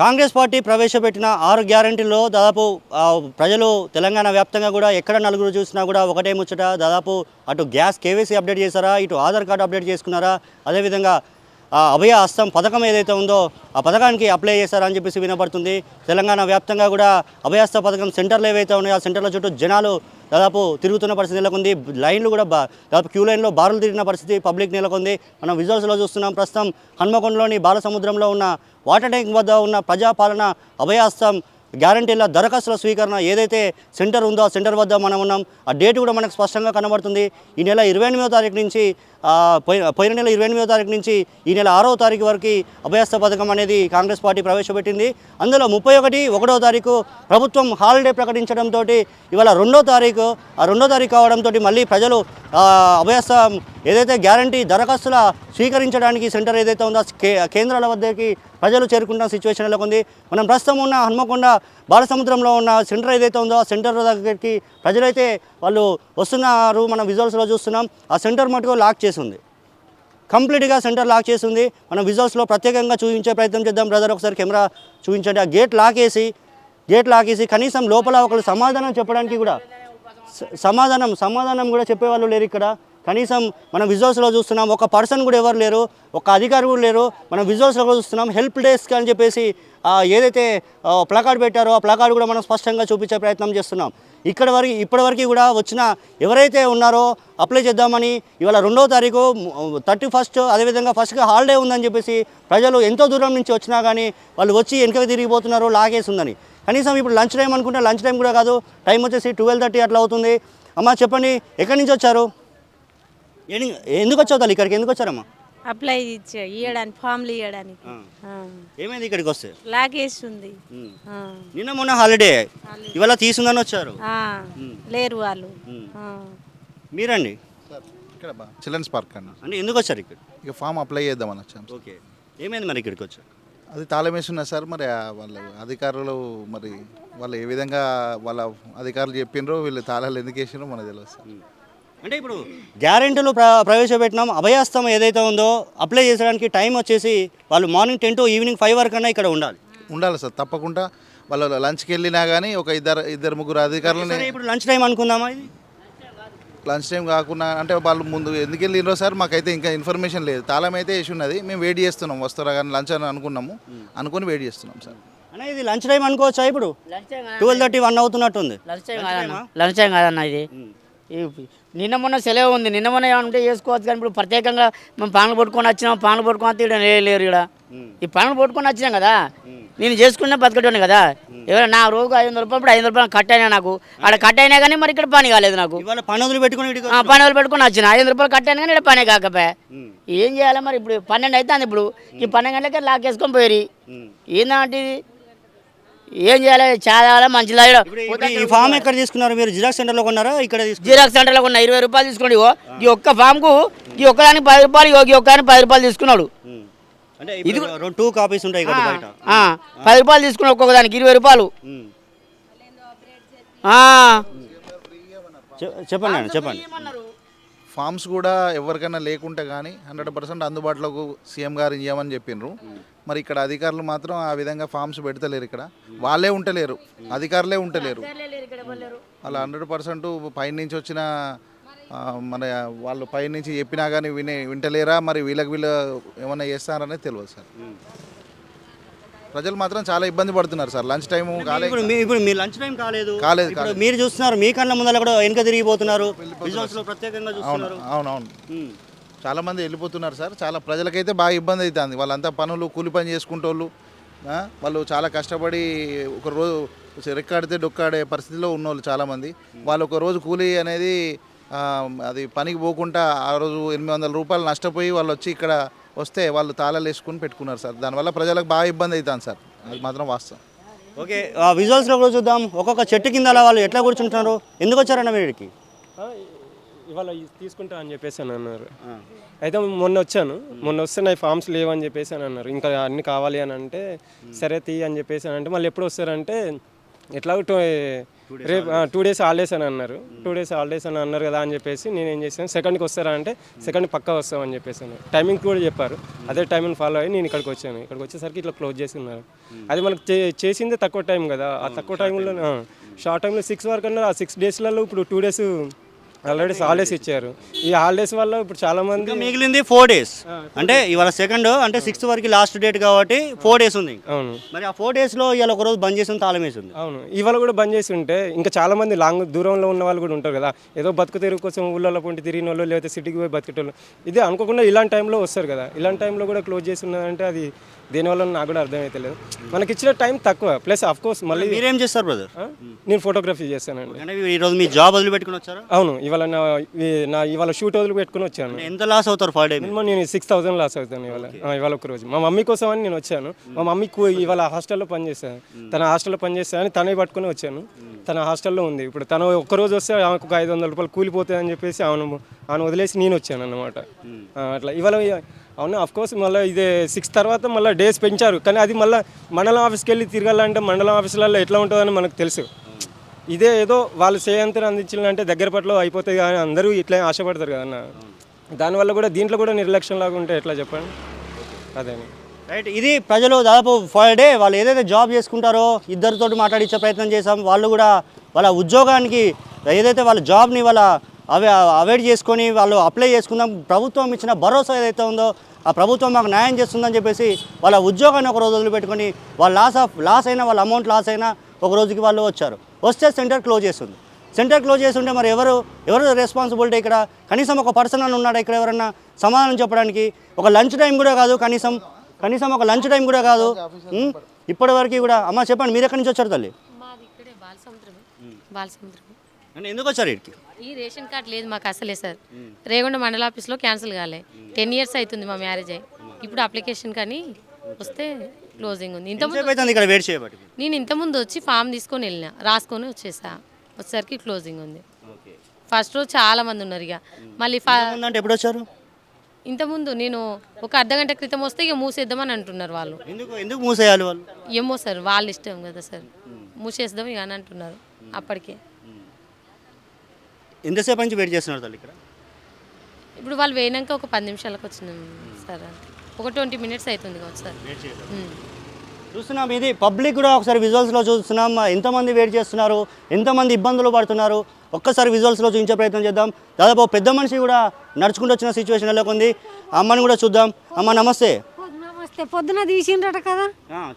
Congress party ప్రవేశపెట్టిన ఆరు గ్యారంటీలో దాదాపు ప్రజలు తెలంగాణ వ్యాప్తంగా కూడా ఎక్కడ నలుగురు చూసినా కూడా ఒకటే ముచ్చట. దాదాపు అటు గ్యాస్ కేవైసీ అప్డేట్ చేశారా? ఇటు ఆధార్ కార్డు అప్డేట్ చేసుకున్నారా? అదేవిధంగా ఆ అభయ హస్తం పథకం ఏదైతే ఉందో ఆ పథకానికి అప్లై చేశారని చెప్పేసి వినపడుతుంది. తెలంగాణ వ్యాప్తంగా కూడా అభయహస్త పథకం సెంటర్లు ఏవైతే ఉన్నాయో ఆ సెంటర్ల చుట్టూ జనాలు దాదాపు తిరుగుతున్న పరిస్థితి నెలకొంది. లైన్లు కూడా బా దాదాపు క్యూ లైన్లో బారులు తిరిగిన పరిస్థితి పబ్లిక్ నెలకొంది. మనం విజువల్స్లో చూస్తున్నాం ప్రస్తుతం హన్మకొండలోని బాలసముద్రంలో ఉన్న వాటర్ ట్యాంక్ వద్ద ఉన్న ప్రజాపాలన అభయహస్తం గ్యారంటీల దరఖాస్తుల స్వీకరణ ఏదైతే సెంటర్ ఉందో ఆ సెంటర్ వద్ద మనం ఉన్నాం. ఆ డేట్ కూడా మనకు స్పష్టంగా కనబడుతుంది. ఈ నెల ఇరవై ఎనిమిదో తారీఖు నుంచి పోయిన నెల ఇరవై ఎనిమిదో తారీఖు నుంచి ఈ నెల ఆరో తారీఖు వరకు అభయస్థ పథకం అనేది కాంగ్రెస్ పార్టీ ప్రవేశపెట్టింది. అందులో ముప్పై ఒకటి ఒకటో తారీఖు ప్రభుత్వం హాలిడే ప్రకటించడంతో ఇవాళ రెండో తారీఖు ఆ రెండో తారీఖు కావడంతో మళ్ళీ ప్రజలు అభయస్థ ఏదైతే గ్యారంటీ దరఖాస్తుల స్వీకరించడానికి సెంటర్ ఏదైతే ఉందో కే- కేంద్రాల వద్దకి ప్రజలు చేరుకుంటున్న సిచ్యువేషన్లో ఉంది. మనం ప్రస్తుతం ఉన్న హన్మకొండ బాలసముద్రంలో ఉన్న సెంటర్ ఏదైతే ఉందో ఆ సెంటర్ దగ్గరికి ప్రజలైతే వాళ్ళు వస్తున్నారు. మనం విజువల్స్లో చూస్తున్నాం. ఆ సెంటర్ మటుకు లాక్ చేసి ఉంది కంప్లీట్గా సెంటర్ లాక్ చేసి ఉంది మనం విజువల్స్లో ప్రత్యేకంగా చూపించే ప్రయత్నం చేద్దాం. బ్రదర్ ఒకసారి కెమెరా చూపించండి. ఆ గేట్ లాక్ వేసి గేట్ లాక్ వేసి కనీసం లోపల ఒకరు సమాధానం చెప్పడానికి కూడా సమాధానం సమాధానం కూడా చెప్పేవాళ్ళు లేరు ఇక్కడ. కనీసం మనం విజువల్స్లో చూస్తున్నాం ఒక పర్సన్ కూడా ఎవరు లేరు ఒక అధికారి కూడా లేరు మనం విజువల్స్లో చూస్తున్నాం హెల్ప్ డెస్క్ అని చెప్పేసి ఏదైతే ప్లకార్డ్ పెట్టారో ఆ ప్లకార్డ్ కూడా మనం స్పష్టంగా చూపించే ప్రయత్నం చేస్తున్నాం. ఇక్కడ వరకు ఇప్పటివరకు కూడా వచ్చిన ఎవరైతే ఉన్నారో అప్లై చేద్దామని ఇవాళ రెండో తారీఖు థర్టీ ఫస్ట్ అదేవిధంగా ఫస్ట్గా హాలిడే ఉందని చెప్పేసి ప్రజలు ఎంతో దూరం నుంచి వచ్చినా కానీ వాళ్ళు వచ్చి వెనుకకి తిరిగిపోతున్నారు లాగేసి ఉందని కనీసం ఇప్పుడు లంచ్ టైం అనుకుంటే లంచ్ టైం కూడా కాదు టైం వచ్చేసి ట్వెల్వ్ థర్టీ అట్లా అవుతుంది. అమ్మ చెప్పండి ఎక్కడి నుంచి వచ్చారు? ఎందుకు వచ్చావు తల్లి ఇక్కడికి? ఎందుకు వచ్చారమ్మా? అప్లై ఇచ్చే ఇవ్వడానికి ఫామ్లు ఇవ్వడానికి ఆ. ఏమైంది ఇక్కడికి వస్తే? లాగేస్తుంది. నిన్న మొన్న హాలిడే ఇవాళ తీసుందని వచ్చారు. ఆ. లేరు వాళ్ళు. మీరండి? సార్ ఇక్కడ బా చిల్డ్రన్స్ పార్క్ అన్న. అంటే ఎందుకు వచ్చారు ఇక్కడ? ఇక ఫామ్ అప్లై చేద్దామని వచ్చాం. ఓకే. ఏమైంది మరి ఇక్కడికి వచ్చారు? అది తాళం వేస్తున్నారు సార్ మరి వాళ్ళ అధికారులు మరి వాళ్ళు ఏ విధంగా వాళ్ళ అధికారులు చెప్పిండ్రో వీళ్ళు తాళాలు ఎందుకు వేసిండ్రో మనకు తెలియదు సార్. అంటే ఇప్పుడు గ్యారెంటీలు ప్ర ప్రవేశపెట్టినాం అభయాస్తం ఏదైతే ఉందో అప్లై చేసడానికి టైం వచ్చేసి వాళ్ళు morning ten to evening five వరకు అన్నా ఇక్కడ ఉండాలి. ఉండాలి సార్ తప్పకుండా. వాళ్ళు లంచ్కి వెళ్ళినా కానీ ఒక ఇద్దరు ఇద్దరు ముగ్గురు అధికారులని సరే ఇప్పుడు లంచ్ టైం అనుకుందామా ఇది? లంచ్ టైం కాకుండా అంటే వాళ్ళు ముందు ఎందుకు వెళ్ళిండ్రో సార్ మాకైతే ఇంకా ఇన్ఫర్మేషన్ లేదు. తాళం అయితే వేసి ఉన్నది మేము వెయిట్ చేస్తున్నాం వస్తారా కానీ లంచ్ అని అనుకున్నాము. అనుకుని వెయిట్ చేస్తున్నాం సార్. అనే ఇది లంచ్ టైం అనుకోవచ్చా ఇప్పుడు? ట్వెల్వ్ థర్టీ వన్ అవుతున్నట్టుంది. లంచ్ టైం కాదన్న. లంచ్ టైం కాదన్న ఇది. నిన్న మొన్న సెలవు ఉంది. నిన్న మొన్న ఏమంటే చేసుకోవచ్చు కానీ ఇప్పుడు ప్రత్యేకంగా మేము పనులు పట్టుకొని వచ్చినాం. పనులు పట్టుకొని వస్తే ఇక్కడ లే- లేరు ఇక్కడ ఈ పనులు పట్టుకొని వచ్చినాం కదా? నేను చేసుకునే బతకటోని కదా? ఎవరైనా నా రోజుకు ఐదు వందల రూపాయలు ఇప్పుడు ఐదు రూపాయలు కట్ అయినా నాకు. ఆడ కట్ అయినా కానీ మరి ఇక్కడ పని కాలేదు నాకు. ఇవాళ పని వదిలి పెట్టుకుని ఇక్కడికి ఆ, పని వాళ్ళు పెట్టుకొని వచ్చిన. ఐదు రూపాయలు కట్ అయినా కానీ ఇక్కడ పనే కాకపోయా. ఏం చేయాలి మరి ఇప్పుడు? పన్నెండు అవుతుంది ఇప్పుడు. ఈ పన్నెండు గంటలకే లాకేసుకొని పోయి ఏందంటే? ఏం చేయాలి? చాలా మంచి ఈ ఫామ్ ఎక్కడ తీసుకున్నారు మీరు? జిరాక్స్ సెంటర్లో కొన్నారా? ఇక్కడ తీసుకున్నారు? జిరాక్స్ సెంటర్లో ఉన్న ఇరవై రూపాయలు తీసుకోండి ఈ ఒక్క ఫామ్కు ఈ ఒక్కదానికి పది రూపాయలు ఈ ఒక్కదానికి పది రూపాయలు తీసుకున్నాడు. అంటే ఇప్పుడు రెండు టూ కాపీస్ ఉంటాయి ఇక్కడ బయట. ఆ, పది రూపాయలు తీసుకున్నాడు ఒక్కొక్క దానికి ఇరవై రూపాయలు. చెప్పండి అండి చెప్పండి. ఫామ్స్ కూడా ఎవరికైనా లేకుంటే కానీ హండ్రెడ్ పర్సెంట్ అందుబాటులోకి సీఎం గారు ఇవ్వమని చెప్పిండ్రు మరి ఇక్కడ అధికారులు మాత్రం ఆ విధంగా ఫామ్స్ పెడతలేరు ఇక్కడ. వాళ్ళే ఉంటలేరు. అధికారులే ఉంటలేరు. వాళ్ళు హండ్రెడ్ పర్సెంట్ పైనుంచి వచ్చిన మన వాళ్ళు పైనుంచి చెప్పినా కానీ వినే వింటలేరా? మరి వీళ్ళకి వీళ్ళు ఏమన్నా చేస్తారనేది తెలియదు సార్. ప్రజలు మాత్రం చాలా ఇబ్బంది పడుతున్నారు సార్. లంచ్ టైం కాలే ఇప్పుడు మీ ఇప్పుడు మీ లంచ్ టైం కాలేదు. కాలేదు, ఇప్పుడు మీరు చూస్తున్నారు మీ కళ్ళ ముందర కూడా వెనక తిరిగిపోతున్నారు. ప్రత్యేకంగా చూస్తున్నారు. అవునవును ఉమ్. చాలా మంది వెళ్ళిపోతున్నారు సార్. చాలా ప్రజలకైతే బాగా ఇబ్బంది అవుతుంది వాళ్ళంతా పనులు కూలి పని చేసుకుంటోళ్ళు వాళ్ళు చాలా కష్టపడి ఒక రోజు రెక్కాడితే డొక్కాడే పరిస్థితిలో ఉన్నోళ్ళు చాలామంది. వాళ్ళు ఒక రోజు కూలి అనేది అది పనికి పోకుండా ఆ రోజు ఎనిమిది వందల రూపాయలు నష్టపోయి వాళ్ళు వచ్చి ఇక్కడ వస్తే వాళ్ళు తాళాలు వేసుకుని పెట్టుకున్నారు సార్. దానివల్ల ప్రజలకు బాగా ఇబ్బంది అవుతుంది సార్. అది మాత్రం వాస్తవం. ఓకే ఆ విజువల్స్లో కూడా చూద్దాం. ఒక్కొక్క చెట్టు కింద అలా వాళ్ళు ఎట్లా కూర్చుంటున్నారు? ఎందుకు వచ్చారన్న వీడికి? ఇవాళ తీసుకుంటా అని చెప్పేసి అని అన్నారు. అయితే మొన్న వచ్చాను. మొన్న వస్తే నా ఫామ్స్ లేవని చెప్పేసి అని అన్నారు. ఇంకా అన్ని కావాలి అని అంటే సరే తీ అని చెప్పేసి అని అంటే మళ్ళీ ఎప్పుడు వస్తారంటే ఎట్లా టూ రేపు టూ డేస్ హాలిడేస్ అని అన్నారు. టూ డేస్ హాలిడేస్ అని అన్నారు కదా అని చెప్పేసి నేను ఏం చేశాను సెకండ్కి వస్తారా అంటే సెకండ్ పక్కా వస్తామని చెప్పేసాను టైమింగ్ కూడా చెప్పారు. అదే టైమింగ్ ఫాలో అయ్యి నేను ఇక్కడికి వచ్చాను. ఇక్కడికి వచ్చేసరికి ఇట్లా క్లోజ్ చేసి ఉన్నారు అది మనకు చేసిందే తక్కువ టైం కదా. ఆ తక్కువ టైంలో షార్ట్ టైంలో సిక్స్ వరకు అన్నారు. ఆ సిక్స్ డేస్లలో ఇప్పుడు టూ డేస్ ఆల్రెడీ హాలిడేస్ ఇచ్చారు. ఈ హాలిడేస్ వల్ల ఇప్పుడు చాలా మంది మిగిలింది ఫోర్ డేస్ అంటే ఇవాళ సెకండ్ అంటే సిక్స్త్ వరకు లాస్ట్ డేట్ కాబట్టి ఫోర్ డేస్ ఉంది. అవును. మరి ఆ ఫోర్ డేస్లో ఇవాళ ఒక రోజు బంద్ చేసిన తాళం వేసింది అవును. ఇవాళ కూడా బంద్ చేసి ఉంటే ఇంకా చాలా మంది లాంగ్ దూరంలో ఉన్న వాళ్ళు కూడా ఉంటారు కదా. ఏదో బతుకు తెరుగు కోసం ఊళ్ళలో పొంటి తిరిగిన వాళ్ళు లేకపోతే సిటీకి పోయి బతికేటోళ్ళు. ఇదే అనుకోకుండా ఇలాంటి టైంలో వస్తారు కదా. ఇలాంటి టైంలో కూడా క్లోజ్ చేసి ఉన్నదంటే అది దేనివల్ల నాకు కూడా అర్థమైతలేదు మనకి ఇచ్చిన టైం తక్కువ. ప్లస్ ఆఫ్ కోర్స్ మళ్ళీ మీరేం చేస్తారు బ్రదర్? నేను ఫోటోగ్రఫీ చేస్తానండి. అంటే ఈ రోజు మీ జాబ్ వదిలిపెట్టుకుని వచ్చారా? అవును ఇవాళ నా ఈ- నా ఇవాళ షూట్ వదిలి పెట్టుకుని వచ్చాను. ఎంత లాస్ అవుతారు ఫర్ డే మినిమం నేను సిక్స్ థౌసండ్ లాస్ అవుతాను ఇవాళ. ఆ, ఇవాళ ఒక రోజు. మా మమ్మీ కోసం అని నేను వచ్చాను. మా మమ్మీ కు- ఇవాళ హాస్టల్లో పనిచేస్తాను తన హాస్టల్లో పనిచేస్తానని తనే పట్టుకొని వచ్చాను. తన హాస్టల్లో ఉంది. ఇప్పుడు తను ఒక్క రోజు వస్తే ఆమెకు ఒక ఐదు వందల రూపాయలు కూలిపోతుంది అని చెప్పేసి ఆమెను ఆమెను వదిలేసి నేను వచ్చాను అనమాట అట్లా. ఇవాళ అవును? అఫ్కోర్స్ మళ్ళీ ఇదే సిక్స్ తర్వాత మళ్ళీ డేస్ పెంచారు. కానీ అది మళ్ళీ మండలం ఆఫీస్కి వెళ్ళి తిరగాలంటే మండలం ఆఫీసులలో ఎట్లా ఉంటుందని మనకు తెలుసు. ఇదే ఏదో వాళ్ళు సేయంత్రం అందించాలంటే దగ్గర పట్లో అయిపోతాయి కానీ అందరూ ఇట్లా ఆశపడతారు కదన్న దానివల్ల కూడా దీంట్లో కూడా నిర్లక్ష్యం లాగా ఉంటే ఎట్లా చెప్పండి? అదే రైట్ ఇది ప్రజలు దాదాపు ఫర్ డే వాళ్ళు ఏదైతే జాబ్ చేసుకుంటారో ఇద్దరితో మాట్లాడించే ప్రయత్నం చేసాం వాళ్ళు కూడా వాళ్ళ ఉద్యోగానికి ఏదైతే వాళ్ళ జాబ్ని వాళ్ళ అవి అవాయిడ్ చేసుకొని వాళ్ళు అప్లై చేసుకుందాం. ప్రభుత్వం ఇచ్చిన భరోసా ఏదైతే ఉందో ఆ ప్రభుత్వం మాకు న్యాయం చేస్తుందని చెప్పేసి వాళ్ళ ఉద్యోగాన్ని ఒక రోజు వదిలిపెట్టుకొని వాళ్ళ లాస్ ఆఫ్ లాస్ అయినా వాళ్ళ అమౌంట్ లాస్ అయినా ఒక రోజుకి వాళ్ళు వచ్చారు. వస్తే సెంటర్ క్లోజ్ చేస్తుంది. సెంటర్ క్లోజ్ చేసి ఉంటే మరి ఎవరు ఎవరు రెస్పాన్సిబిలిటీ ఇక్కడ? కనీసం ఒక పర్సన్ అని ఉన్నాడా ఇక్కడ ఎవరన్నా? సమాధానం చెప్పడానికి ఒక లంచ్ టైం కూడా కాదు కనీసం కనీసం ఒక లంచ్ టైం కూడా కాదు? ఇప్పటి వరకు కూడా అమ్మ చెప్పండి మీరు ఎక్కడి నుంచి వచ్చారు తల్లి? ఎందుకు వచ్చారు ఇక్కడికి? ఈ రేషన్ కార్డ్ లేదు మాకు అసలే సార్. రేగొండ మండల ఆఫీస్లో క్యాన్సిల్ కాలే. టెన్ ఇయర్స్ అవుతుంది మా మ్యారేజ్ అయ్యి ఇప్పుడు అప్లికేషన్ కానీ వస్తే క్లోజింగ్ ఉంది. ఇంతకుముందు ఎంతసేపు అవుతుంది ఇక్కడ వెయిట్ చేయబట్టి? నేను ఇంతకుముందు వచ్చి ఫామ్ తీసుకొని వెళ్ళిన రాసుకొని వచ్చేసా. వచ్చేసరికి క్లోజింగ్ ఉంది. ఫస్ట్ రోజు చాలా మంది ఉన్నారు ఇక. మళ్ళీ ఫా అంటే ఎప్పుడు వచ్చారు? ఇంతకుముందు నేను ఒక అర్ధ గంట క్రితం వస్తే ఇక మూసేద్దామని అంటున్నారు వాళ్ళు. ఎందుకు ఎందుకు మూసేయాలి వాళ్ళు? ఏమో సార్ వాళ్ళ ఇష్టం కదా సార్. మూసేద్దాం ఇక అని అంటున్నారు. అప్పటికే. ఎంతసేపు నుంచి వెయిట్ చేస్తున్నారు తల్లి ఇక్కడ? ఇప్పుడు వాళ్ళు వేయినాక ఒక పది నిమిషాలకు వచ్చినాం సార్ ఒక ట్వంటీ మినిట్స్ అవుతుంది కావచ్చు సార్. చూస్తున్నాం ఇది పబ్లిక్ కూడా ఒకసారి విజువల్స్లో చూస్తున్నాం. ఎంతమంది వెయిట్ చేస్తున్నారు? ఎంతమంది ఇబ్బందులు పడుతున్నారు? ఒక్కసారి విజువల్స్లో చూపించే ప్రయత్నం చేద్దాం. దాదాపు పెద్ద మనిషి కూడా నడుచుకుంటూ వచ్చిన సిచ్యువేషన్ ఎలా ఉంది. అమ్మని కూడా చూద్దాం. అమ్మ నమస్తే. పొద్దున వస్తే పొద్దున తీసిండట కదా?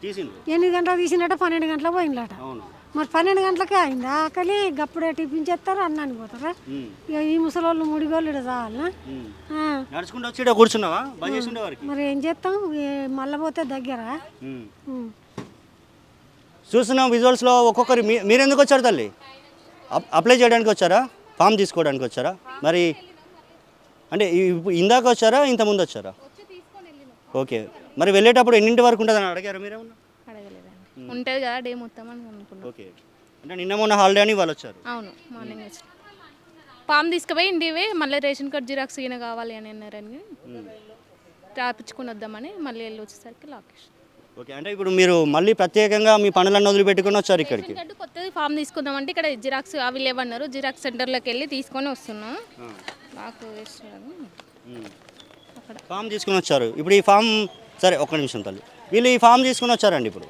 తీసిండ్రు. ఎనిమిది గంటలకు తీసిండట పన్నెండు గంటలకు పోయిందట అవును. మరి పన్నెండు గంటలకే అయింది? ఆకలి గప్పుడే టిఫిన్ చేస్తారు అన్నానికి పోతారా? ఇక ఈ ముసలోళ్ళు ముడిగోళ్ళు ఇక్కడ నడుచుకుంటూ వచ్చి కూర్చున్నావా? మరి ఏం చేస్తాం? మళ్ళా పోతే దగ్గర. చూస్తున్నాం విజువల్స్లో ఒక్కొక్కరు. మీ- మీరు ఎందుకు వచ్చారు తల్లి? అప్- అప్లై చేయడానికి వచ్చారా? ఫామ్ తీసుకోవడానికి వచ్చారా? మరి అంటే ఇందాక వచ్చారా? ఇంత ముందు వచ్చారా? ఓకే. మరి వెళ్ళేటప్పుడు ఎన్నింటి వరకు ఉంటుందని అడిగారు మీరేమన్నా? ఉంటుంది కదా డే మొత్తం అని అనుకున్నాం. ఓకే. అంటే నిన్న మొన్న హాలిడే అని వాళ్ళు వచ్చారు. అవును మార్నింగ్ వచ్చి పామ్ తీసుకుపోయి ఇంటివే మళ్ళీ రేషన్ కార్డ్ జిరాక్స్ ఈయన కావాలి అని అన్నారని. రాపించుకుని వద్దామని మళ్ళీ వెళ్ళి వచ్చేసరికి లాకేషన్ ఓకే. అంటే ఇప్పుడు మీరు మళ్ళీ ప్రత్యేకంగా మీ పనులన్నీ వదిలిపెట్టుకుని వచ్చారు ఇక్కడికి? కార్డు కొత్తది ఫామ్ తీసుకుందామంటే ఇక్కడ జిరాక్స్ అవి లేవన్నారు. జిరాక్స్ సెంటర్లోకి వెళ్ళి తీసుకొని వస్తున్నాం. నాకు ఇష్టం ఫామ్ తీసుకుని వచ్చారు. ఇప్పుడు ఈ ఫామ్ సరే ఒక్క నిమిషం తల్లి. వీళ్ళు ఈ ఫామ్ తీసుకుని వచ్చారండి ఇప్పుడు.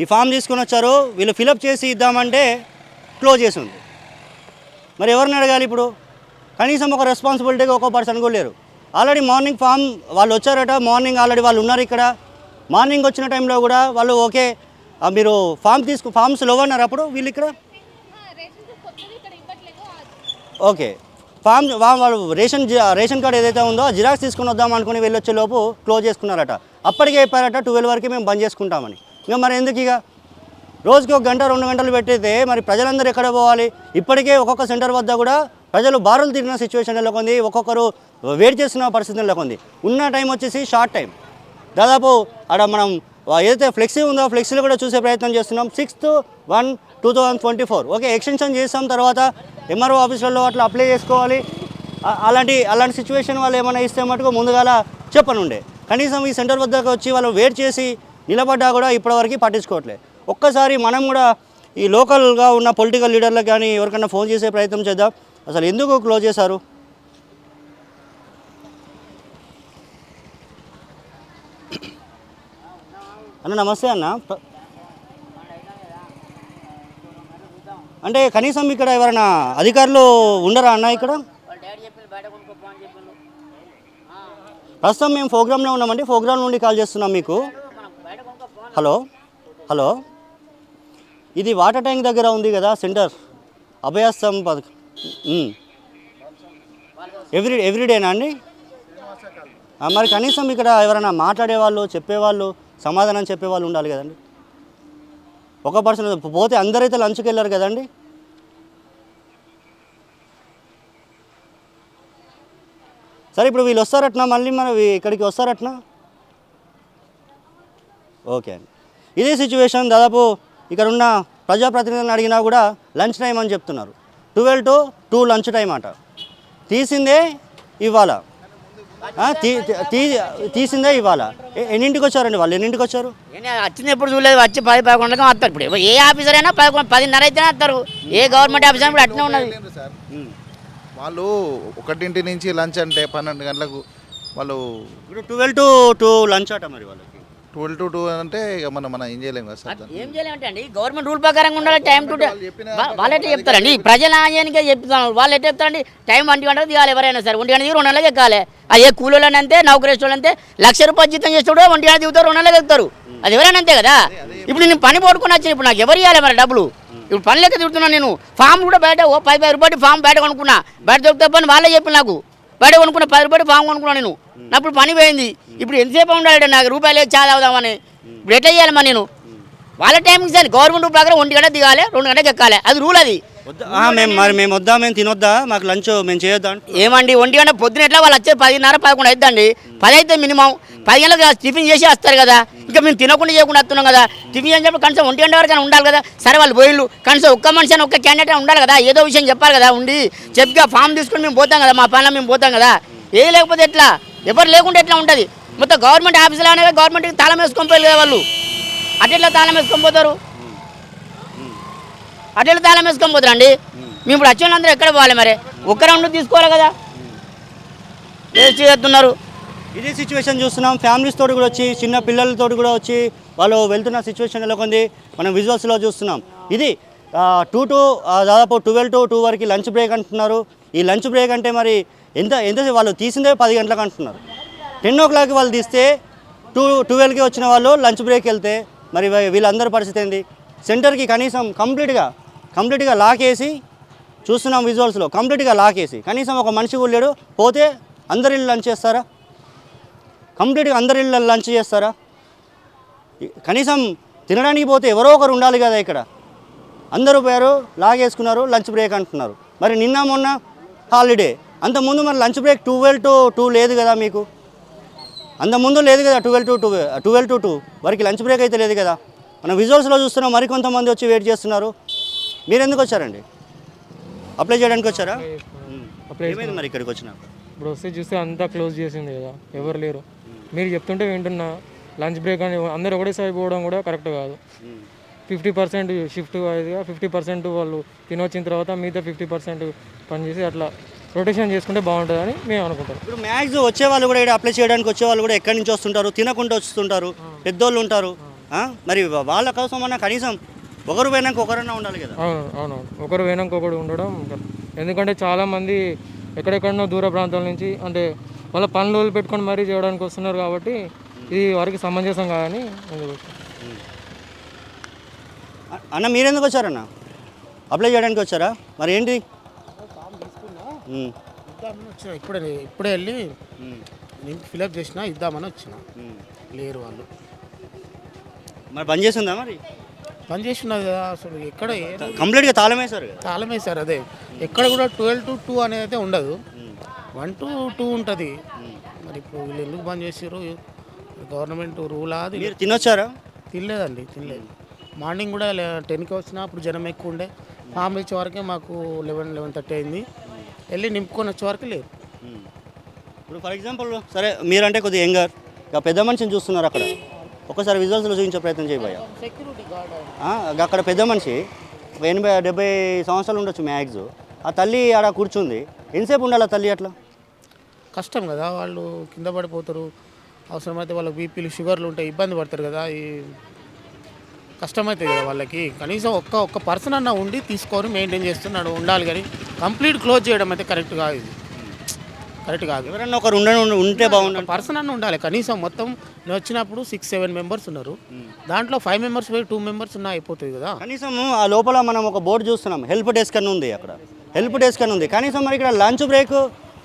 ఈ ఫామ్ తీసుకుని వచ్చారు వీళ్ళు ఫిలప్ చేసి ఇద్దామంటే క్లోజ్ చేసి ఉంది. మరి ఎవరిని అడగాలి ఇప్పుడు? కనీసం ఒక రెస్పాన్సిబిలిటీగా ఒక పర్సన్ కూడా లేరు. ఆల్రెడీ మార్నింగ్ ఫామ్ వాళ్ళు వచ్చారట మార్నింగ్ ఆల్రెడీ వాళ్ళు ఉన్నారు ఇక్కడ. మార్నింగ్ వచ్చిన టైంలో కూడా వాళ్ళు ఓకే మీరు ఫామ్ తీసుకు ఫామ్స్ లేవన్నారు అప్పుడు వీళ్ళు ఇక్కడ? ఓకే. ఫామ్ వాళ్ళు రేషన్ రేషన్ కార్డు ఏదైతే ఉందో జిరాక్స్ తీసుకుని వద్దాం అనుకుని వెళ్ళొచ్చే లోపు క్లోజ్ చేసుకున్నారట. అప్పటికే చెప్పారట ట్వెల్వ్ వరకు మేము బంద్ చేసుకుంటామని. ఇంకా మరి ఎందుకు ఇక? రోజుకి ఒక గంట రెండు గంటలు పెట్టితే మరి ప్రజలందరూ ఎక్కడ పోవాలి? ఇప్పటికే ఒక్కొక్క సెంటర్ వద్ద కూడా ప్రజలు బారులు తిరిగిన సిచ్యువేషన్ నెలకొంది ఒక్కొక్కరు వెయిట్ చేస్తున్న పరిస్థితి నెలకొంది ఉన్న టైం వచ్చేసి షార్ట్ టైం. దాదాపు అక్కడ మనం ఏదైతే ఫ్లెక్సీ ఉందో ఫ్లెక్సీలో కూడా చూసే ప్రయత్నం చేస్తున్నాం. Sixth one two thousand twenty four okay extension చేసాం తర్వాత ఎంఆర్ఓ ఆఫీసులలో అట్లా అప్లై చేసుకోవాలి. అలాంటి అలాంటి సిచ్యువేషన్ వాళ్ళు ఏమైనా ఇస్తే మటుకు ముందుగాల చెప్పనుండే. కనీసం ఈ సెంటర్ వద్దకు వచ్చి వాళ్ళు వెయిట్ చేసి నిలబడ్డా కూడా ఇప్పటివరకు పట్టించుకోవట్లేదు ఒక్కసారి మనం కూడా ఈ లోకల్గా ఉన్న పొలిటికల్ లీడర్లకు కానీ ఎవరికైనా ఫోన్ చేసే ప్రయత్నం చేద్దాం. అసలు ఎందుకు క్లోజ్ చేశారు? అన్న నమస్తే అన్న. అంటే కనీసం ఇక్కడ ఎవరైనా అధికారులు ఉండరా అన్న ఇక్కడ? ప్రస్తుతం మేము ప్రోగ్రాంలో ఉన్నామండి. ప్రోగ్రామ్ నుండి కాల్ చేస్తున్నాం మీకు. Hello hello. ఇది వాటర్ ట్యాంక్ దగ్గర ఉంది కదా సెంటర్. అభయాస్తం పథకం. ఎవ్రీ ఎవ్రీడేనా అండి? మరి కనీసం ఇక్కడ ఎవరైనా మాట్లాడేవాళ్ళు చెప్పేవాళ్ళు సమాధానం చెప్పేవాళ్ళు ఉండాలి కదండి. ఒక పర్సన్ పోతే అందరైతే లంచ్కి వెళ్ళారు కదండి. సరే ఇప్పుడు వీళ్ళు వస్తారట్నా? మళ్ళీ మన ఇక్కడికి వస్తారట్నా? ఓకే అండి. ఇదే సిచ్యువేషన్ దాదాపు ఇక్కడ ఉన్న ప్రజాప్రతినిధులను అడిగినా కూడా లంచ్ టైం అని చెప్తున్నారు. Twelve to two lunch time అట. తీసిందే ఇవాళ ఆ, తీ- తీ- తీసిందే ఇవాళ ఎన్నింటికి వచ్చారండి వాళ్ళు? ఎన్నింటికి వచ్చారు? ఎప్పుడు చూడలేదు. వచ్చి పది పదకొండుగా వస్తారు. ఇప్పుడు ఏ ఆఫీసర్ అయినా పదకొండు పదిన్నర అయితేనే వస్తారు. ఏ గవర్నమెంట్ ఆఫీసర్ ఇప్పుడు అట్నే ఉన్నది. సార్. వాళ్ళు ఒకటింటి నుంచి లంచ్ అంటే పన్నెండు గంటలకు వాళ్ళు ఇప్పుడు ట్వెల్వ్ టు టూ లంచ్ అట మరి వాళ్ళకి. ట్వెల్వ్ టు టూ అంటే ఇక మనం మనం ఏం చేయలేము కదా సార్. ఏం చేయాలంటే అండి గవర్నమెంట్ రూల్ ప్రకారంగా ఉండాలి టైం టు వాళ్ళు ఎట్లా చెప్తారండి ప్రజల ఆయానికే చెప్తున్నారు. వాళ్ళు ఎట్లా చెప్తారండి టైం ఒంటి గంటకు దిగాలి ఎవరైనా సరే. ఒంటి గంట దిగి రెండు నెలలకు ఎక్కాలి. అది కూలీలను అంతే నౌకరేశ్వరులు అంతే. లక్ష రూపాయలు జీతం చేస్తాడు ఒంటి గంట దిగుతారు రెండు నెలలకు ఎక్కుతారు అది ఎవరైనా అంతే కదా? ఇప్పుడు నేను పని పడుకుని వచ్చాను ఇప్పుడు నాకు ఎవరు ఇవ్వాలి మరి డబ్బులు? ఇప్పుడు పని లెక్క తిడుతున్నాను నేను. ఫామ్ కూడా బయట ఓ పది పది రూపాయలు ఫామ్ బయట కొనుక్కున్నా. బయట దొరికితే పని వాళ్ళే చెప్పి నాకు. బయట కొనుక్కున్న పది రూపాయలు ఫామ్ కొనుక్కున్నా నేను. నా ఇప్పుడు పని పోయింది. ఇప్పుడు ఎంతసేపు ఉండాలి నాకు రూపాయలు చాలా అవుదామని. ఇప్పుడు ఎట్లా చేయాలి మరి నేను? వాళ్ళ టైంకి సరే గవర్నమెంట్ ప్రకారం ఒంటి గంట దిగాలి రెండు గంటలకు ఎక్కాలి. అది రూల్ అది. వద్దా? మేము మరి మేము వద్దా? మేము తినొద్దా? మాకు లంచ్ మేము చేయొద్దా ఏమండి ఒంటి గంట పొద్దున ఎట్లా వాళ్ళు వచ్చే పదిన్నర పదకొండు అవుతుందండి పది అయితే మినిమం. పది గంటలకు టిఫిన్ చేసి వస్తారు కదా. ఇంకా మేము తినకుండా చేయకుండా వస్తున్నాం కదా. టిఫిన్ చేసినప్పుడు కనీసం ఒంటి గంట వరకు ఉండాలి కదా. సరే వాళ్ళు పోయిళ్ళు. కనీసం ఒక్క మనిషి అని ఒక్క క్యాండిడేట్ ఉండాలి కదా. ఏదో విషయం చెప్పాలి కదా ఉండి. చెప్పిగా ఫామ్ తీసుకొని మేము పోతాం కదా మా పనిలో మేము పోతాం కదా. ఏ లేకపోతే ఎట్లా? ఎవరు లేకుండా ఎట్లా ఉంటుంది? మొత్తం గవర్నమెంట్ ఆఫీసులు అనేది గవర్నమెంట్కి తాళం వేసుకొని పోయారు కదా వాళ్ళు. అట్లా తాళం వేసుకొని పోతారు? అట్లా తాళం వేసుకొని పోతారండి. మేము. ఇప్పుడు వచ్చిన వాళ్ళందరూ ఎక్కడ పోవాలి మరి? ఒక్క రౌండ్ తీసుకోవాలి కదా. వేస్ట్ చేస్తున్నారు ఇదే సిచ్యువేషన్ చూస్తున్నాం. ఫ్యామిలీస్ తోటి కూడా వచ్చి చిన్న పిల్లలతో కూడా వచ్చి వాళ్ళు వెళ్తున్న సిచ్యువేషన్ ఎలా ఉంది? మనం విజువల్స్లో చూస్తున్నాం. ఇది టూ టు దాదాపు ట్వెల్వ్ టు టూ వరకు లంచ్ బ్రేక్ అంటున్నారు. ఈ లంచ్ బ్రేక్ అంటే మరి ఎంత ఎంత వాళ్ళు తీసిందే పది గంటలకు అంటున్నారు. టెన్ ఓ క్లాక్ వాళ్ళు తీస్తే టూ ట్వెల్వ్కి వచ్చిన వాళ్ళు లంచ్ బ్రేక్ వెళ్తే మరి వీళ్ళందరి పరిస్థితి ఏంది? సెంటర్కి కనీసం కంప్లీట్గా కంప్లీట్గా లాక్ వేసి చూస్తున్నాం విజువల్స్లో కంప్లీట్గా లాక్ వేసి కనీసం ఒక మనిషి కూడా లేడు. పోతే అందరి ఇల్లు లంచ్ చేస్తారా? కంప్లీట్గా అందరి ఇళ్ళ లంచ్ చేస్తారా? కనీసం తినడానికి పోతే ఎవరో ఒకరు ఉండాలి కదా ఇక్కడ. అందరూ పోయారు లాగేసుకున్నారు లంచ్ బ్రేక్ అంటున్నారు. మరి నిన్న మొన్న హాలిడే అంతకుముందు మరి lunch break twelve to two లేదు కదా మీకు? అంతకుముందు లేదు కదా twelve to two twelve to two వరకు లంచ్ బ్రేక్ అయితే లేదు కదా? మనం విజువల్స్లో చూస్తున్నాం మరికొంతమంది వచ్చి వెయిట్ చేస్తున్నారు. మీరు ఎందుకు వచ్చారండి? అప్లై చేయడానికి వచ్చారా? అప్లై ఏమైంది మరి ఇక్కడికి వచ్చినాక? ఇప్పుడు వస్తే చూస్తే అంతా క్లోజ్ చేసింది కదా ఎవరు లేరు. మీరు చెప్తుంటే వింటున్నా లంచ్ బ్రేక్ అని అందరు ఒకటేసారి పోవడం కూడా కరెక్ట్ కాదు. ఫిఫ్టీ పర్సెంట్ షిఫ్ట్ వైజ్గా ఫిఫ్టీ పర్సెంట్ వాళ్ళు తినొచ్చిన తర్వాత మిగతా ఫిఫ్టీ పర్సెంట్ పనిచేసి అట్లా రొటేషన్ చేసుకుంటే బాగుంటుందని మేము అనుకుంటాం. ఇప్పుడు మ్యాక్స్ వచ్చే వాళ్ళు కూడా ఇక్కడ అప్లై చేయడానికి వచ్చే వాళ్ళు కూడా ఎక్కడి నుంచి వస్తుంటారు? తినకుండా వస్తుంటారు? పెద్దోళ్ళు ఉంటారు? మరి వాళ్ళ కోసం అన్న కనీసం ఒకరు పోయినాక ఒకరన్నా ఉండాలి కదా. అవును అవునవును ఒకరు వెనక ఒకడు ఉండడం. ఎందుకంటే చాలామంది ఎక్కడెక్కడనో దూర ప్రాంతాల నుంచి అంటే వాళ్ళ పనులు పెట్టుకొని మరీ చేయడానికి వస్తున్నారు కాబట్టి ఇది వారికి సమంజసం కాదని అన్న మీరెందుకు వచ్చారన్న అప్లై చేయడానికి వచ్చారా? మరి ఏంటి? ఇప్పుడే ఇప్పుడే వెళ్ళి నేను ఫిలప్ చేసిన ఇద్దామని వచ్చిన. లేరు వాళ్ళు. మరి బంద్ చేసిందా మరి? పని చేస్తున్నది కదా అసలు ఎక్కడ కంప్లీట్గా తాళం వేశారు కదా. తాళం వేశారు అదే. ఎక్కడ కూడా ట్వెల్వ్ టు టూ అనేది అయితే ఉండదు. వన్ టు టూ ఉంటుంది. మరి ఇప్పుడు వీళ్ళు ఎందుకు బంద్ చేసారు గవర్నమెంట్ రూల్ అది మీరు తినొచ్చారా? తినలేదండి తినలేదు. మార్నింగ్ కూడా టెన్కి వచ్చినా అప్పుడు జనం ఎక్కువ ఉండే. ఫామ్ ఇచ్చే వరకే మాకు లెవెన్ లెవెన్ థర్టీ అయింది. వెళ్ళి నింపుకొని వచ్చే వరకు లేదు ఇప్పుడు ఫర్ ఎగ్జాంపుల్ సరే మీరంటే కొద్దిగా యంగర్. ఇక పెద్ద మనిషిని చూస్తున్నారు అక్కడ. ఒకసారి విజువల్స్లో చూపించే ప్రయత్నం చేయబోయా సెక్యూరిటీ అక్కడ పెద్ద మనిషి ఎనభై డెబ్బై సంవత్సరాలు ఉండొచ్చు మ్యాక్స్ ఆ తల్లి ఆడ కూర్చుంది. ఎంతసేపు ఉండాలి తల్లి అట్లా? కష్టం కదా వాళ్ళు కింద పడిపోతారు. అవసరమైతే వాళ్ళకి బీపీలు షుగర్లు ఉంటాయి ఇబ్బంది పడతారు కదా. ఈ కష్టమవుతుంది కదా వాళ్ళకి. కనీసం ఒక్క ఒక్క పర్సన్ అన్న ఉండి తీసుకొని మెయింటైన్ చేస్తున్నాడు ఉండాలి కానీ కంప్లీట్ క్లోజ్ చేయడం అయితే కరెక్ట్ కాదు ఇది. కరెక్ట్ కాదు. ఎవరన్నా ఒకరు ఉండ ఉంటే బాగుండాలి పర్సన్ అన్న ఉండాలి. కనీసం మొత్తం నేను వచ్చినప్పుడు సిక్స్ సెవెన్ మెంబర్స్ ఉన్నారు దాంట్లో ఫైవ్ మెంబర్స్ పోయి టూ మెంబర్స్ ఉన్నా అయిపోతుంది కదా. కనీసం ఆ లోపల మనం ఒక బోర్డు చూస్తున్నాం. హెల్ప్ డెస్క్ అని ఉంది అక్కడ. హెల్ప్ డెస్క్ అని ఉంది. కనీసం మరి ఇక్కడ lunch break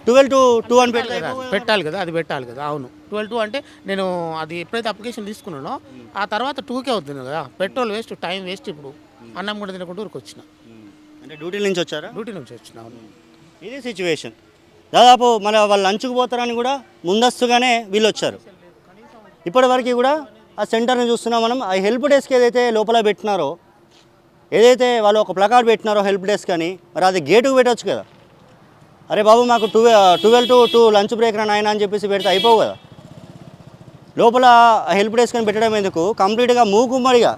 twelve to two అని కదా, పెట్టాలి కదా. అది పెట్టాలి కదా. అవును. ట్వెల్వ్ టూ అంటే నేను అది ఎప్పుడైతే అప్లికేషన్ తీసుకున్నానో ఆ తర్వాత టూకే అవుతుంది కదా. పెట్రోల్ వేస్ట్ టైం వేస్ట్ ఇప్పుడు. అన్నం కూడా తినకుండా ఊరికి వచ్చిన అంటే డ్యూటీ నుంచి వచ్చారా? డ్యూటీ నుంచి వచ్చిన అవును. ఇది సిచ్యువేషన్ దాదాపు మన వాళ్ళు లంచ్కి పోతారని కూడా ముందస్తుగానే వీళ్ళు వచ్చారు ఇప్పటివరకు కూడా ఆ సెంటర్ని చూస్తున్నాం మనం. ఆ హెల్ప్ డెస్క్ ఏదైతే లోపల పెట్టినారో ఏదైతే వాళ్ళు ఒక ప్లకార్డ్ పెట్టినారో హెల్ప్ డెస్క్ అని మరి అది గేటుకు పెట్టవచ్చు కదా. అరే బాబు మాకు two twelve to two lunch break రా నాయన అని చెప్పేసి పెడితే అయిపోవు కదా. లోపల హెల్ప్ డెస్క్ అని పెట్టడం ఎందుకు? కంప్లీట్గా మూకుమ్మడిగా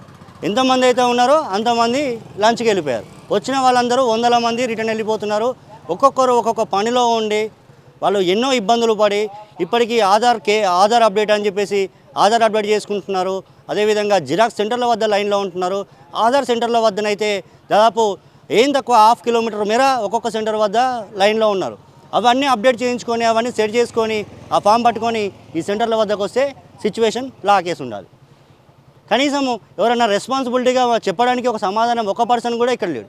ఎంతమంది అయితే ఉన్నారో అంతమంది లంచ్కి వెళ్ళిపోయారు. వచ్చిన వాళ్ళందరూ వందల మంది రిటర్న్ వెళ్ళిపోతున్నారు. ఒక్కొక్కరు ఒక్కొక్క పనిలో ఉండి వాళ్ళు ఎన్నో ఇబ్బందులు పడి ఇప్పటికీ ఆధార్ కే ఆధార్ అప్డేట్ అని చెప్పేసి ఆధార్ అప్డేట్ చేసుకుంటున్నారు. అదేవిధంగా జిరాక్స్ సెంటర్ల వద్ద లైన్లో ఉంటున్నారు. ఆధార్ సెంటర్ల వద్దనైతే దాదాపు ఏం తక్కువ హాఫ్ కిలోమీటర్ మేర ఒక్కొక్క సెంటర్ వద్ద లైన్లో ఉన్నారు. అవన్నీ అప్డేట్ చేయించుకొని అవన్నీ సెట్ చేసుకొని ఆ ఫామ్ పట్టుకొని ఈ సెంటర్ల వద్దకు వస్తే సిచ్యువేషన్ లాకేసి ఉండాలి కనీసం ఎవరైనా రెస్పాన్సిబిలిటీగా చెప్పడానికి ఒక సమాధానం ఒక పర్సన్ కూడా ఇక్కడ లేడు.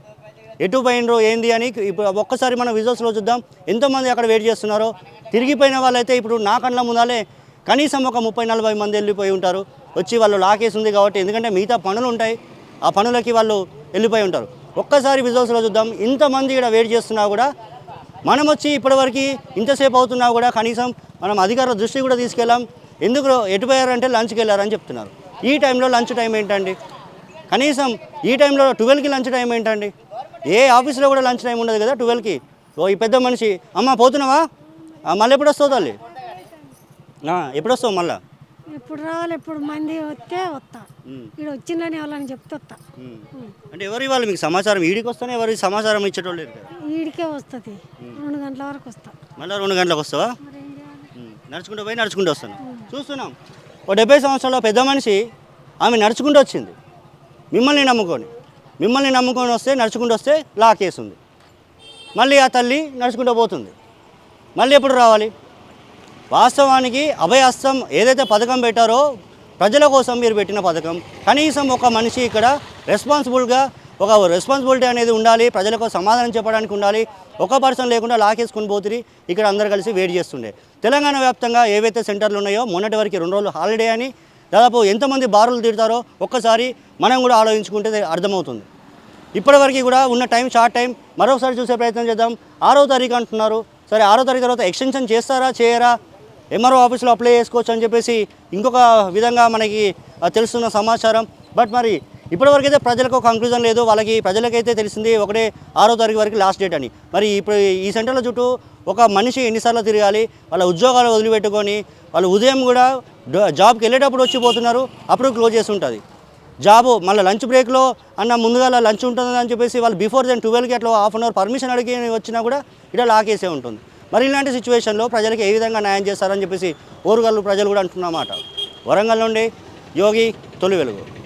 ఎటు పోయినరో ఏంది అని ఇప్పుడు ఒక్కసారి మనం విజువల్స్లో చూద్దాం. ఎంతోమంది అక్కడ వెయిట్ చేస్తున్నారో. తిరిగిపోయిన వాళ్ళైతే ఇప్పుడు నా కళ్ళ ముందాలే కనీసం ఒక ముప్పై నలభై మంది వెళ్ళిపోయి ఉంటారు. వచ్చి వాళ్ళు లాకేసి ఉంది కాబట్టి ఎందుకంటే మిగతా పనులు ఉంటాయి. ఆ పనులకి వాళ్ళు వెళ్ళిపోయి ఉంటారు. ఒక్కసారి విజువల్స్లో చూద్దాం. ఇంతమంది ఇక్కడ వెయిట్ చేస్తున్నా కూడా మనం వచ్చి ఇప్పటివరకు ఇంతసేపు అవుతున్నా కూడా కనీసం మనం అధికారుల దృష్టి కూడా తీసుకెళ్ళాం. ఎందుకు ఎటు పోయారంటే లంచ్కి వెళ్ళారని చెప్తున్నారు. ఈ టైంలో లంచ్ టైం ఏంటండి? కనీసం ఈ టైంలో ట్వెల్వ్కి లంచ్ టైం ఏంటండి? ఏ ఆఫీస్లో కూడా లంచ్ టైం ఉండదు కదా ట్వెల్వ్కి. ఓ ఈ పెద్ద మనిషి అమ్మ పోతున్నావా? మళ్ళీ ఎప్పుడు వస్తావు తల్లి? ఎప్పుడు వస్తావు మళ్ళా? ఎప్పుడు రావాలి ఎప్పుడు మంది వస్తే వస్తా. ఇక్కడ వచ్చిందని వాళ్ళని చెప్తే వస్తా. అంటే ఎవరు ఇవ్వాలి మీకు సమాచారం? ఈడికి వస్తేనే ఎవరికి సమాచారం ఇచ్చేటోళ్ళు ఈడికే వస్తుంది. రెండు గంటల వరకు వస్తా. మళ్ళీ రెండు గంటలకు వస్తావా? నడుచుకుంటూ పోయి నడుచుకుంటూ వస్తాను చూస్తున్నాం. ఓ డెబ్బై సంవత్సరాల పెద్ద మనిషి ఆమె నడుచుకుంటూ వచ్చింది. మిమ్మల్ని నమ్ముకొని. మిమ్మల్ని నమ్ముకొని వస్తే నడుచుకుంటూ వస్తే లాకేసి మళ్ళీ ఆ తల్లి నడుచుకుంటూ పోతుంది. మళ్ళీ ఎప్పుడు రావాలి? వాస్తవానికి అభయహస్తం ఏదైతే పథకం పెట్టారో ప్రజల కోసం మీరు పెట్టిన పథకం. కనీసం ఒక మనిషి ఇక్కడ రెస్పాన్సిబుల్గా ఒక రెస్పాన్సిబిలిటీ అనేది ఉండాలి ప్రజలకు సమాధానం చెప్పడానికి ఉండాలి. ఒక పర్సన్ లేకుండా లాకేసుకుని పోతుంది ఇక్కడ అందరు కలిసి వెయిట్ చేస్తుండే. తెలంగాణ వ్యాప్తంగా ఏవైతే సెంటర్లు ఉన్నాయో మొన్నటి వరకు రెండు రోజులు హాలిడే అని దాదాపు ఎంతమంది బారులు తీరుతారో ఒక్కసారి మనం కూడా ఆలోచించుకుంటే అర్థమవుతుంది. ఇప్పటివరకు కూడా ఉన్న టైం షార్ట్ టైం మరొకసారి చూసే ప్రయత్నం చేద్దాం. ఆరో తారీఖు అంటున్నారు. సరే ఆరో తారీఖు తర్వాత ఎక్స్టెన్షన్ చేస్తారా చేయరా? ఎంఆర్ఓ ఆఫీస్లో అప్లై చేసుకోవచ్చు అని చెప్పేసి ఇంకొక విధంగా మనకి తెలుస్తున్న సమాచారం. బట్ మరి ఇప్పటివరకు అయితే ప్రజలకు కంక్లూజన్ లేదు. వాళ్ళకి ప్రజలకైతే తెలిసింది ఒకటే ఆరో తారీఖు వరకు లాస్ట్ డేట్ అని. మరి ఇప్పుడు ఈ సెంటర్ల చుట్టూ ఒక మనిషి ఎన్నిసార్లు తిరగాలి? వాళ్ళ ఉద్యోగాలు వదిలిపెట్టుకొని వాళ్ళు ఉదయం కూడా జాబ్కి వెళ్ళేటప్పుడు వచ్చి పోతున్నారు అప్పుడు క్లోజ్ చేసి ఉంటుంది. జాబు మళ్ళీ లంచ్ బ్రేక్లో అన్న ముందుగా లంచ్ ఉంటుంది అని చెప్పేసి వాళ్ళు బిఫోర్ దెన్ ట్వెల్వ్కి అట్లా హాఫ్ అన్ అవర్ పర్మిషన్ అడిగి వచ్చినా కూడా ఇక్కడ లాకేసే ఉంటుంది. మరి ఇలాంటి సిచ్యువేషన్లో ప్రజలకు ఏ విధంగా న్యాయం చేస్తారని చెప్పేసి ఓరుగల్లు ప్రజలు కూడా అంటున్నమాట. వరంగల్ నుండి యోగి తొలి వెలుగు